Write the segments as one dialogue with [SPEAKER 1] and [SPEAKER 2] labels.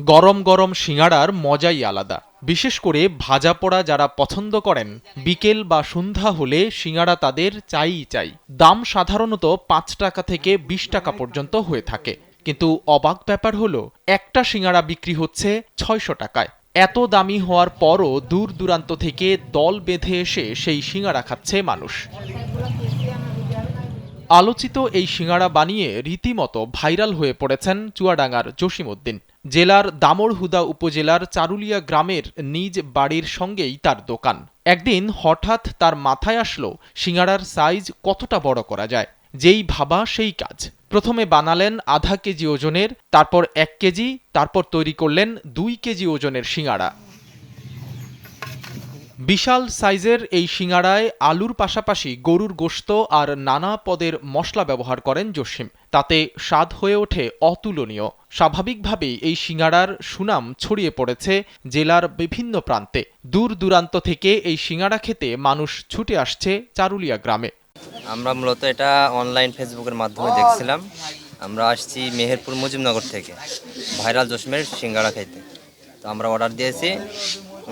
[SPEAKER 1] গরম গরম সিঙাড়ার মজাই আলাদা। বিশেষ করে ভাজা পোড়া যারা পছন্দ করেন, বিকেল বা সন্ধ্যা হলে সিঙাড়া তাদের চাইই চাই। দাম সাধারণত পাঁচ টাকা থেকে বিশ টাকা পর্যন্ত হয়ে থাকে। কিন্তু অবাক ব্যাপার হলো, একটা সিঙাড়া বিক্রি হচ্ছে ছয়শো টাকায়। এত দামি হওয়ার পরও দূর দূরান্ত থেকে দল বেঁধে এসে সেই সিঙাড়া খাচ্ছে মানুষ। আলোচিত এই সিঙাড়া বানিয়ে রীতিমতো ভাইরাল হয়ে পড়েছেন চুয়াডাঙ্গার জসিমউদ্দিন। জেলার দামড়হুদা উপজেলার চারুলিয়া গ্রামের নিজ বাড়ির সঙ্গেই তার দোকান। একদিন হঠাৎ তার মাথায় আসলো সিঙাড়ার সাইজ কতটা বড় করা যায়? যেই ভাবা সেই কাজ। প্রথমে বানালেন আধা কেজি ওজনের, তারপর এক কেজি, তারপর তৈরি করলেন দুই কেজি ওজনের সিঙাড়া বিশাল সাইজের এই সিঙাড়ায় আলুর পাশাপাশি গরুর গোশত আর নানা পদের মশলা ব্যবহার করেন জসিম। তাতে স্বাদ হয়ে ওঠে অতুলনীয়। স্বাভাবিকভাবেই এই সিঙাড়ার সুনাম ছড়িয়ে পড়েছে জেলার বিভিন্ন প্রান্তে। দূর দূরান্ত থেকে এই সিঙাড়া খেতে মানুষ ছুটে আসছে চারুলিয়া গ্রামে।
[SPEAKER 2] আমরা মূলত এটা অনলাইন ফেসবুকের মাধ্যমে দেখছিলাম। আমরা আসছি মেহেরপুর মুজিবনগর থেকে, ভাইরাল জসমের সিঙ্গাড়া খাইতে। তো আমরা অর্ডার দিয়েছি।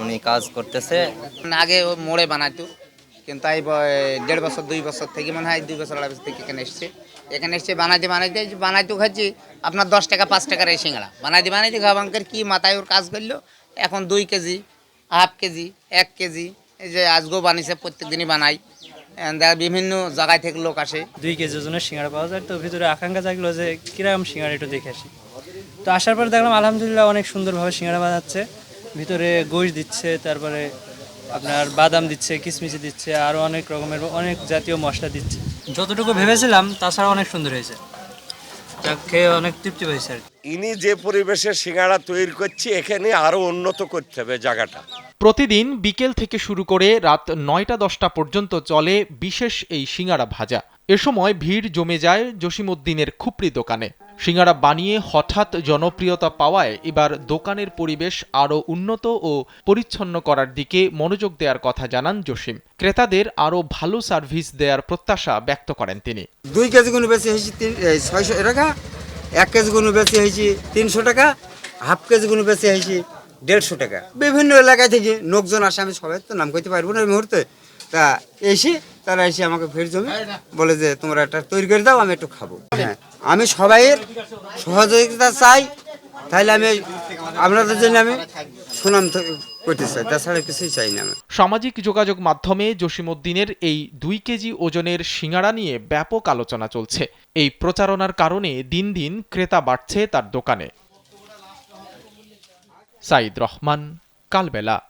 [SPEAKER 2] উনি কাজ করতেছে।
[SPEAKER 3] মানে আগে ও মোড়ে বানাতো কিন্তু এই দেড় বছর দুই বছর থেকে মনে হয় দুই বছর আড়াই বছর থেকে এখানে এসছে। এখানে এসছে বানাইতে বানাইতে বানাইতে খাচ্ছি আপনার দশ টাকা পাঁচ টাকার এই সিঙ্গাড়া। বানাইতে বানাইতে খাবাঙ্কের কি মাথায় ওর কাজ করল? এখন দুই কেজি হাফ কেজি এক কেজি এই যে আজকেও বানিয়েছে প্রত্যেক দিনই বানাই বিভিন্ন জায়গায় থেকে লোক আসে।
[SPEAKER 4] দুই কেজি ওজনের সিঙ্গাড়া পাওয়া যায়। তো ভিতরে আকাঙ্ক্ষা জাগলো যে কীরকম সিঙ্গাড়া একটু দেখে আসি। তো আসার পর দেখলাম আলহামদুলিল্লাহ অনেক সুন্দরভাবে সিঙ্গাড়া বানাচ্ছে। ভিতরে গোশ দিচ্ছে তারপরে আপনার বাদাম দিচ্ছে কিশমিশি দিচ্ছে আরও অনেক রকমের অনেক জাতীয় মশলা দিচ্ছে। যতটুকু ভেবেছিলাম তাছাড়া অনেক সুন্দর হয়েছে। যা খেয়ে অনেক তৃপ্তি পেয়েছে আর
[SPEAKER 5] ইনি যে পরিবেশে সিঙ্গাড়া তৈরি করছে এখানে আরও উন্নত করতে হবে জায়গাটা।
[SPEAKER 1] প্রতিদিন বিকেল থেকে শুরু করে রাত নয়টা দশটা পর্যন্ত চলে বিশেষ এই সিঙ্গারা ভাজা। এ সময় ভিড় জমে যায় জসিমউদ্দিনের খুপড়ি দোকানে। সিঙ্গারা বানিয়ে হঠাৎ জনপ্রিয়তা পাওয়ায় এবার দোকানের পরিবেশ আরও উন্নত ও পরিচ্ছন্ন করার দিকে মনোযোগ দেওয়ার কথা জানান জসিম। ক্রেতাদের আরও ভালো সার্ভিস দেওয়ার প্রত্যাশা ব্যক্ত করেন তিনি।
[SPEAKER 6] দুই কেজি গুণ বেশি হয়েছে ছয়শো টাকা, এক কেজি গুণ বেশি হয়েছে তিনশো টাকা, হাফ কেজি গুণ বেশি হয়েছে দেড়শো টাকা। বিভিন্ন এলাকায় থেকে লোকজন আসে, আমি সবাই তো নাম করতে পারব না এই মুহূর্তে। তা এসে, তারা এসে আমাকে ফের জমি বলে যে, তোমরা একটা তৈরি করে দাও, আমি একটু খাব। হ্যাঁ। আমি সবাইয়ের সহযোগিতা চাই তাহলে আমি আপনাদের জন্য আমি সুনাম
[SPEAKER 1] সামাজিক যোগাযোগ মাধ্যমে জসিমউদ্দিনের এই দুই কেজি ওজনের সিঙাড়া নিয়ে ব্যাপক আলোচনা চলছে। এই প্রচারণার কারণে দিন দিন ক্রেতা বাড়ছে তার দোকানে। সাইদ রহমান, কালবেলা।